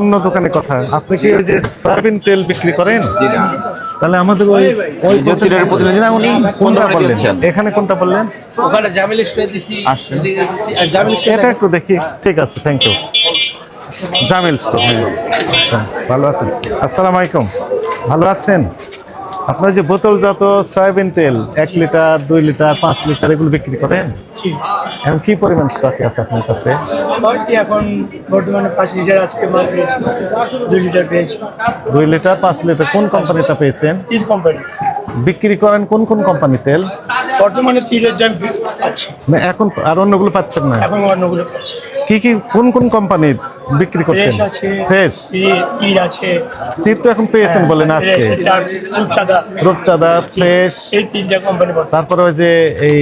অন্য দোকানে কথা। আপনি কি ওই যে সয়াবিন তেল বিক্রি করেন? তাহলে আমাদের ওই ওই জ্যোতিরের প্রতিনিধি না উনি কোনটা বললেন? এখানে কোনটা বললেন? ওখানে জামিল স্টোরে দিছি জামিল এটা একটু দেখি। ঠিক আছে থ্যাংক ইউ জামিল স্টোর আচ্ছা, ভালো আছেন? আসসালামু আলাইকুম। ভালো আছেন? আপনার যে বোতলজাত সয়াবিন তেল এক লিটার দুই লিটার পাঁচ লিটার এগুলো বিক্রি করেন? এখন কি পরিমাণ স্টকে আছে আপনার কাছে? শর্টটি এখন বর্তমানে পাঁচ লিটার আজকে মাল পেয়েছি দুই লিটার পেয়েছি। দুই লিটার পাঁচ লিটার কোন কোম্পানিটা পেয়েছেন? তিল কোম্পানি। বিক্রি করেন কোন কোন কোম্পানি তেল? বর্তমানে তিলের দাম আছে না এখন আর অন্যগুলো পাচ্ছেন না? এখন অন্যগুলো পাচ্ছি। কি কি কোন কোন কোম্পানির বিক্রি করছেন? ফ্রেশ আছে ফ্রেশ? তীর- আছে। তীর তো এখন পেয়েছেন বলেন আজকে। রূপচাঁদা। রূপচাঁদা ফ্রেশ। এই তিনটা কোম্পানি তারপরে ওই যে এই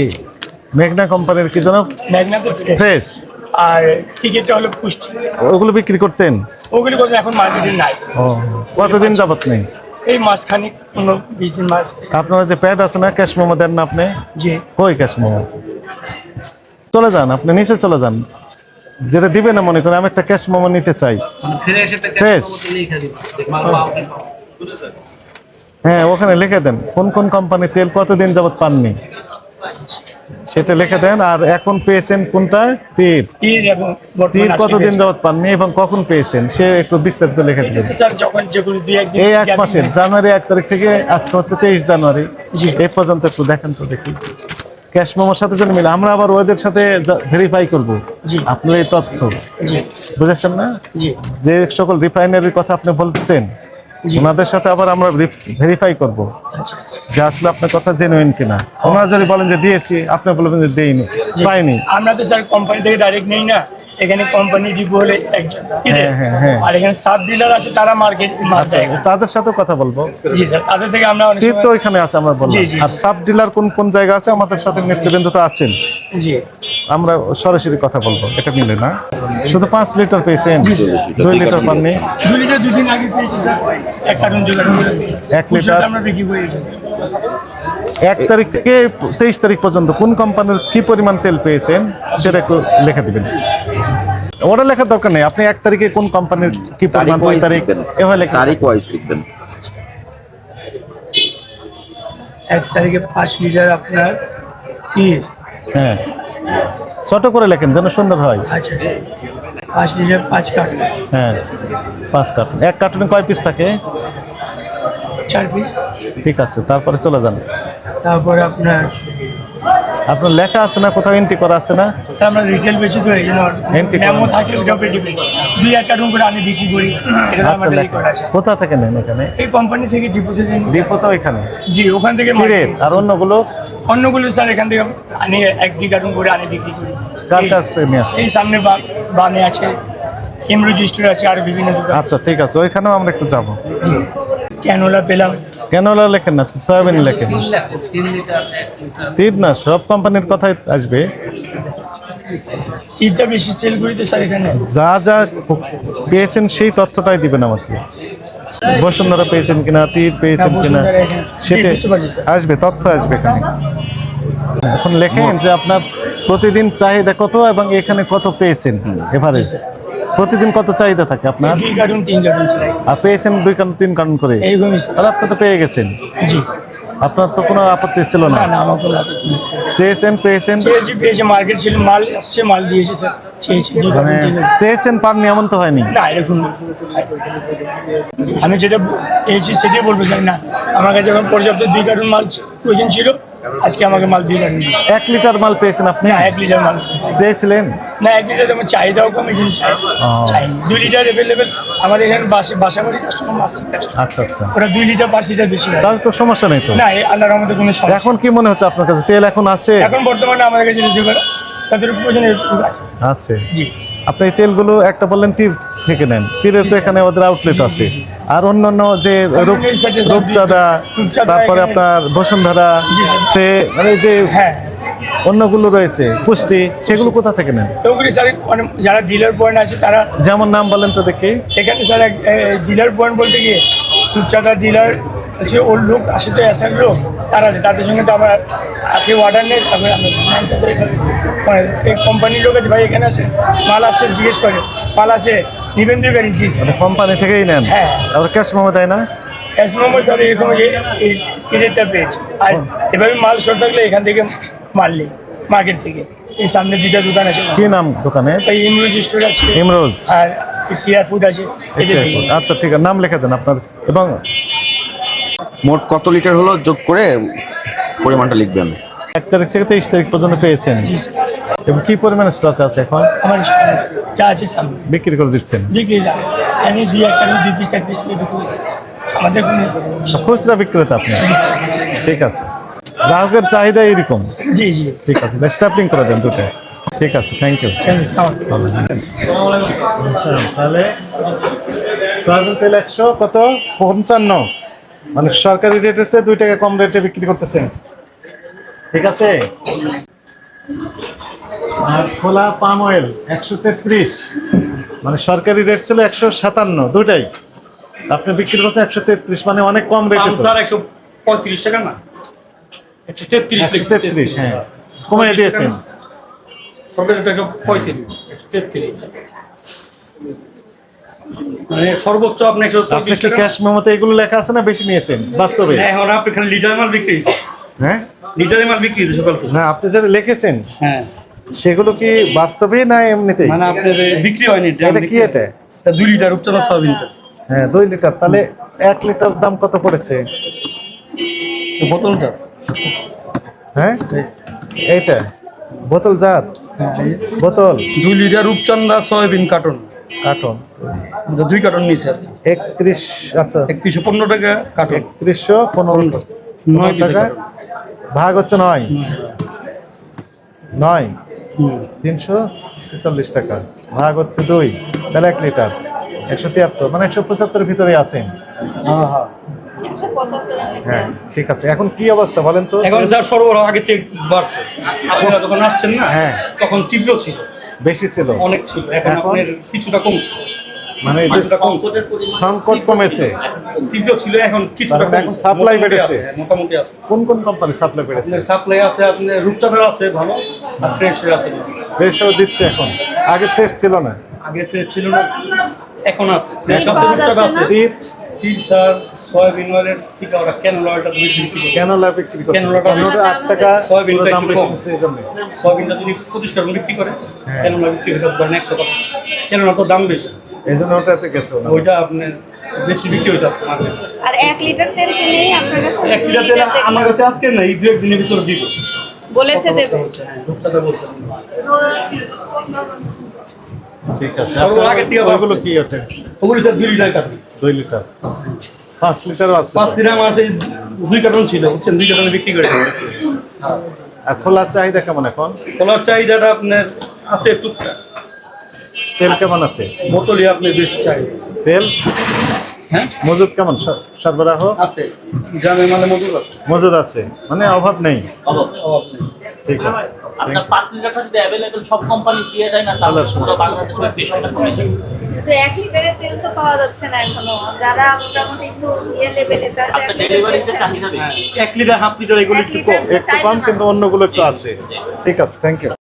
মেঘনা কোম্পানির কি যেন ম্যাগনা তো ফ্রেশ। আর টিকিটটা হলো পুষ্টি। ওগুলো বিক্রি করতেন? ওগুলি কথা এখন মার্কেটে নাই। ও কতদিন যাবত নেই? এই মাসখানিক পনেরো বিশ দিন মাস। আপনার যে প্যাড আছে না ক্যাশ মোমো দেন না আপনি? জি। কই ক্যাশ মোমো চলে যান আপনি নিচে চলে যান। যেটা দিবে না মনে করেন আমি একটা ক্যাশ মোমো নিতে চাই। একটা ফ্রেশ। হ্যাঁ ওখানে লিখে দেন। কোন কোন কোম্পানি তেল কতদিন যাবত পাননি? সেটা লিখে দেন আর এখন পেয়েছেন কোনটা তীর। তীর কতদিন যাবত পাননি এবং কখন পেয়েছেন? সে একটু বিস্তারিত লিখে দিন। এই এক মাসের জানুয়ারি এক তারিখ থেকে আজকে হচ্ছে তেইশ জানুয়ারি। এই পর্যন্ত একটু দেখেন তো দেখি। ক্যাশ মোমোর সাথে যেন মিলে। আমরা আবার ওদের সাথে ভেরিফাই করব। আপনার এই তথ্য। বুঝেছেন না? যে সকল রিফাইনারির কথা আপনি বলতেছেন। ওনাদের সাথে আবার আমরা ভেরিফাই করব। আচ্ছা যে আসলে আপনার কথা জেনুইন কিনা। ওনারা যদি বলেন যে দিয়েছি আপনি বলবেন যে দেইনি পাইনি। আমরা তো স্যার কোম্পানি থেকে ডাইরেক্ট নেই না। এখানে কোম্পানি ডিপো হলে একজন হ্যাঁ, হ্যাঁ, হ্যাঁ। আর এখানে সাব ডিলার আছে তারা মার্কেট আচ্ছা তাদের সাথে কথা বলব? জি তাদের থেকে আমরা অনেক তো ওইখানে আছে আমরা জি, আর সাব ডিলার কোন কোন জায়গা আছে? আমাদের সাথে নেতৃবৃন্দ তো আছেন। জি। আমরা সরাসরি কথা বলব এটা মিলে না। শুধু পাঁচ লিটার পেয়েছেন? দুই লিটার পাননি? দু লিটার দুদিন আগে পেয়েছি স্যার। এক কার্টুন দু কার্টুন এক লিটার? আমরা বিক্রি করি এক তারিখ থেকে তেইশ তারিখ পর্যন্ত কোন কোম্পানির কি পরিমাণ তেল পেয়েছেন? সেটা একটু লেখা দিবেন। ওটা লেখার দরকার নেই। আপনি এক তারিখে কোন কোম্পানির কি পরিমাণ তারিখ এভাবে লেখা তারিখ ওয়াইজ লিখবেন। এক তারিখে পাঁচ লিটার আপনার তীর হ্যাঁ। ছোট করে লেখেন যেন সুন্দর হয়। আচ্ছা আচ্ছা। পাঁচ লিটার পাঁচ কার্টুন। হ্যাঁ পাঁচ কার্টুন। এক কার্টুনে কয় পিস থাকে? চার পিস ঠিক আছে তারপরে চলে যান। তারপরে আপনার আপনার লেখা আছে না কোথাও এন্ট্রি করা আছে না? স্যার আমরা রিটেল বেশি তো এই জন্য করা মেমো আছে। থাকে ওটা পেটি দুই এক কার্টুন করে আমি বিক্রি করি এটা আচ্ছা আমাদের লেখা। আছে। কোথা থেকে নেন এখানে? এই কোম্পানি থেকে ডিপো থেকে। ডিপো তো এখানে জি ওখান থেকে market। আর অন্যগুলো? অন্যগুলো স্যার এখান থেকে আনি এক দুই কার্টুন করে আনি বিক্রি করি। কার এই- কাছে নিয়ে আসেন এই সামনে বা- বামে আছে এমরোজ স্টোর আছে আর বিভিন্ন আচ্ছা ঠিক আছে ওইখানেও আমরা একটু যাব। জি। ক্যানোলা পেলাম। ওরা লেখেন না সয়াবিন লেখেন। তিন লিটার এক লিটার। তীর না সব কোম্পানির কথাই আসবে। ঈদটা বেশি সেল করি তো স্যার এখানে। যা যা পেয়েছেন সেই তথ্যটাই দিবেন আমাকে। বসুন্ধরা পেয়েছেন কিনা তীর পেয়েছেন কিনা বসুন্ধরা এখানে। জি, সেটা বুঝতে পারছি, স্যার। আসবে তথ্য আসবে এখানে। এখন লেখেন যে আপনার প্রতিদিন চাহিদা কত এবং এখানে কত পেয়েছেন? এভারেজ প্রতিদিন কত চাহিদা থাকে আপনার? দুই কার্টুন তিন কার্টুন স্যার আর পেয়েছেন দুই কারণ তিন কার্টুন করে? এইরকমই। তাহলে আপনি তো পেয়ে গেছেন। জি। আপনার তো কোনো আপত্তি ছিল না? না আমার কোনো আপত্তি নেই চেয়েছেন পেয়েছেন? চেয়েছি পেয়েছি মার্কেট ছিল মাল আসছে মাল দিয়েছি স্যার। চেয়েছি মানে কার্টুন কার্টুন। চেয়েছেন পাননি এমন তো হয়নি? না এরকম আমি যেটা পেয়েছি সেটাই বলব স্যার। না আমার কাছে এখন পর্যাপ্ত দুই কার্টুন মাল প্রয়োজন ছিল। আজকে আমাকে মাল কার্টুন এক লিটার মাল পেয়েছেন আপনি? না এক লিটার মাল। চেয়েছিলেন? না এক লিটার আমার চাহিদাও কম এখানে চাই দুই লিটার অ্যাভেলেবেল আমাদের এখানে বাসা বাসা বাড়ি কাস্টমার মাসিক আচ্ছা আচ্ছা। ওরা দুই লিটার পাঁচ লিটার বেশি তাহলে তো সমস্যা নেই তো। না আল্লাহর আমাদের কোনো সমস্যা এখন কি মনে হচ্ছে আপনার কাছে? তেল এখন আছে? এখন বর্তমানে আমাদের কাছে রিসিভ করা। তাদের প্রয়োজন আছে। আছে। জি। আপনি এই তেলগুলো একটা বললেন তীর থেকে নেন। তীরের তো এখানে ওদের আউটলেট আছে। আর অন্যান্য যে রূপচাঁদা তারপরে আপনার বসুন্ধরা মানে যে হ্যাঁ। অন্যগুলো রয়েছে পুষ্টি সেগুলো কোথা থেকে নেন? ওগুলি স্যার মানে যারা ডিলার পয়েন্ট আছে তারা যেমন নাম বলেন তো দেখি। এখানে স্যার ডিলার পয়েন্ট বলতে গিয়ে রূপচাঁদা ডিলার আছে ওর লোক আসে তো অ্যাসার লোক তারা আছে। তাদের সঙ্গে তো আমার আসে অর্ডার নেই তারপরে মানে এই কোম্পানির লোক আছে ভাই এখানে আসে মাল আসছে জিজ্ঞেস করে মাল আছে নিবেন দুই গাড়ি জি স্যার মানে কোম্পানি থেকেই নেন? হ্যাঁ। ক্যাশ মেমো দেয় না? ক্যাশ নম্বর স্যার এরকম রেটটা পেয়েছি। আর এভাবে মাল শর্ট থাকলে এখান থেকে মাল নেই মার্কেট থেকে। এই সামনে দুটা দোকান আছে। কি নাম দোকানে? ইমরুজ স্টোর আছে। ইমরোজ আর সিয়া ফুড আছে। আচ্ছা ঠিক আছে নাম লিখে দেন আপনার। এবং মোট কত লিটার হলো? যোগ করে পরিমাণটা লিখবেন। এক তারিখ থেকে তেইশ তারিখ পর্যন্ত পেয়েছেন। জি এবং কি পরিমাণে স্টক আছে এখন? আমার আছে। যা আছে সামনে বিক্রি করে দিচ্ছেন? বিক্রি আমি দুই এক আমি দুই পিস এক পিস করে আমাদের কোনো খুচরা বিক্রেতা আপনি? ঠিক আছে। গ্রাহকের চাহিদা এরকম জি জি। ঠিক আছে। স্টাফিং করে দেন দুটো। ঠিক আছে থ্যাংক ইউ তাহলে সয়াবিন তেল একশো কত? পঞ্চান্ন। মানে সরকারি রেট হচ্ছে দুই টাকা কম রেটে বিক্রি করতেছেন। ঠিক আছে? আর খোলা পাম অয়েল একশো তেত্রিশ। মানে সরকারি রেট ছিল একশো সাতান্ন দুটাই আপনি বিক্রি করছেন একশো তেত্রিশ মানে অনেক কম রেটে একশো পঁয়ত্রিশ টাকা না? একশো তেত্রিশ তেত্রিশ হ্যাঁ। কমিয়ে দিয়েছেন। সরকারি পঁয়ত্রিশ তেত্রিশ। মানে সর্বোচ্চ আপনি আপনি কি ক্যাশ মেমোতে এগুলো লেখা আছে না বেশি নিয়েছেন? বাস্তবে? হ্যাঁ, এখন আপনি খালি লিটার মাল বিক্রি হ্যাঁ? লিটারে মাল বিক্রি হয়েছে সকাল না আপনি যেটা লিখেছেন হ্যাঁ। সেগুলো কি বাস্তবে না এমনিতে মানে আপনার বিক্রি হয়নি এটা কি এটা? দুই লিটার উপচানা সয়াবিন হ্যাঁ দুই লিটার। তাহলে এক লিটার দাম কত পড়েছে? তো বোতল হ্যাঁ? এইটা? বোতল জাত? বোতল? দুই litre Rupchanda soybean carton. Carton? দুই কার্টন নিয়েছে আর একত্রিশ আচ্ছা। একত্রিশশো পনেরো টাকা কার্টন। একত্রিশশো পনেরো নয় টাকা। ভাগ হচ্ছে নয়। নয়। তিনশো ছেচল্লিশ টাকা। ভাগ হচ্ছে দুই। তাহলে এক লিটার। একশো তিয়াত্তর। মানে একশো পঁচাত্তরের ভিতরে আছেন হ্যাঁ হ্যাঁ। হ্যাঁ ঠিক আছে। এখন কি অবস্থা বলেন তো? এখন স্যার সরবরাহ আগে থেকে বাড়ছে। আপনারা যখন আসছেন না হ্যাঁ। তখন তীব্র ছিল। বেশি ছিল। অনেক ছিল এখন? আপনার কিছুটা কমছে। মানে সংকট কমেছে। তীব্র ছিল এখন কিছুটা মানে এখন মোটামুটি বেড়েছে। মোটামুটি আছে। কোন কোন কোম্পানি সাপ্লাই করেছে আপনার সাপ্লাই আছে আপনার রূপচাঁদার আছে ভালো আর ফ্রেশের আছে। ফ্রেশও দিচ্ছে এখন। আগে ফ্রেশ ছিল না। আগে ফ্রেশ ছিল না এখন আছে। ফ্রেশ আছে রূপচাঁদা আছে। তিল স্যার সয়াবিন অয়েলের থেকে ওরা ক্যানোলা অয়েলটা বেশি বিক্রি করে? কেনলা বিক্রি কেনলা আট টাকা সয়াবিনটা দাম বেশি। হচ্ছে এই জন্য। সয়াবিনটা যদি পঁচিশ টাকা বিক্রি করে। কেনলা বিক্রি হয়ে ধরেন একশো টাকা। কেননা তো দাম বেশি? এই জন্য ওটাতে গেছে ওইটা আপনার বেশি বিক্রি হইতে আসছে মার্কেটে আর এক লিটার তেল কিনে আপনার কাছে এক লিটার তেল আমার কাছে আজকে না এই দু একদিনের ভিতরে দিব। বলেছে দেবে। হ্যাঁ বলছে। ঠিক আছে বাড়ছে। কি ওটা? ওগুলো স্যার দুই লিটার কাটবে। দুই লিটার। পাঁচ লিটারও আছে। পাঁচ আমার আছে দুই কার্টন ছিল বুঝছেন? দুই কার্টনে বিক্রি করে আর খোলা চাহিদা কেমন এখন? কলার চাহিদাটা আপনার আছে টুকটাক তেল কেমন আছে? বোতলই আপনার বেশি চাহিদা। তেল? হ্যাঁ? মজুদ কেমন? সর- সরবরাহ? আছে। গ্রামের মানে মজুর আছে। মজুদ আছে। মানে অভাব নেই। অভাব নেই। ঠিক আছে। আপনার পাঁচ লিটারটা যদি অ্যাভেলেবেল সব কোম্পানি দিয়ে দেয় না তাহলে পুরো বাংলাদেশে পেশাটা কমে যাবে। কিন্তু এক লিটারের তেল তো পাওয়া যাচ্ছে না এখনও। যারা মোটামুটি একটু ইয়ে লেভেলে তাদের যে চাহিদা বেশি। এক লিটার হাফ লিটার এগুলো এক একটু কম একটু কম কিন্তু অন্যগুলো একটু আছে। ঠিক আছে থ্যাংক ইউ